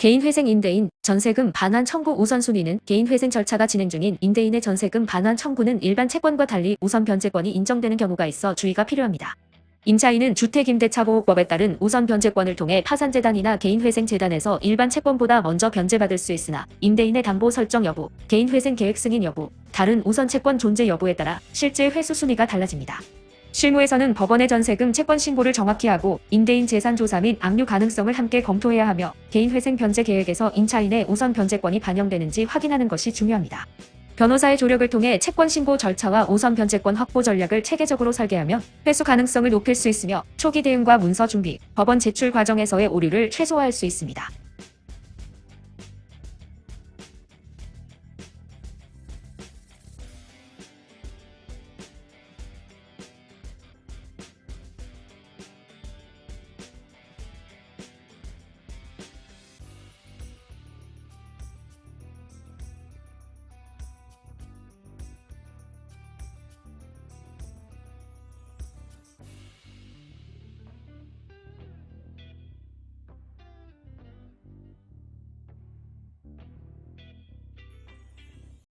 개인회생 임대인 전세금 반환 청구 우선순위는 개인회생 절차가 진행 중인 임대인의 전세금 반환 청구는 일반 채권과 달리 우선 변제권이 인정되는 경우가 있어 주의가 필요합니다. 임차인은 주택임대차보호법에 따른 우선 변제권을 통해 파산재단이나 개인회생재단에서 일반 채권보다 먼저 변제받을 수 있으나 임대인의 담보 설정 여부, 개인회생 계획 승인 여부, 다른 우선 채권 존재 여부에 따라 실제 회수 순위가 달라집니다. 실무에서는 법원의 전세금 채권 신고를 정확히 하고 임대인 재산 조사 및 압류 가능성을 함께 검토해야 하며 개인회생 변제 계획에서 임차인의 우선 변제권이 반영되는지 확인하는 것이 중요합니다. 변호사의 조력을 통해 채권 신고 절차와 우선 변제권 확보 전략을 체계적으로 설계하면 회수 가능성을 높일 수 있으며 초기 대응과 문서 준비, 법원 제출 과정에서의 오류를 최소화할 수 있습니다.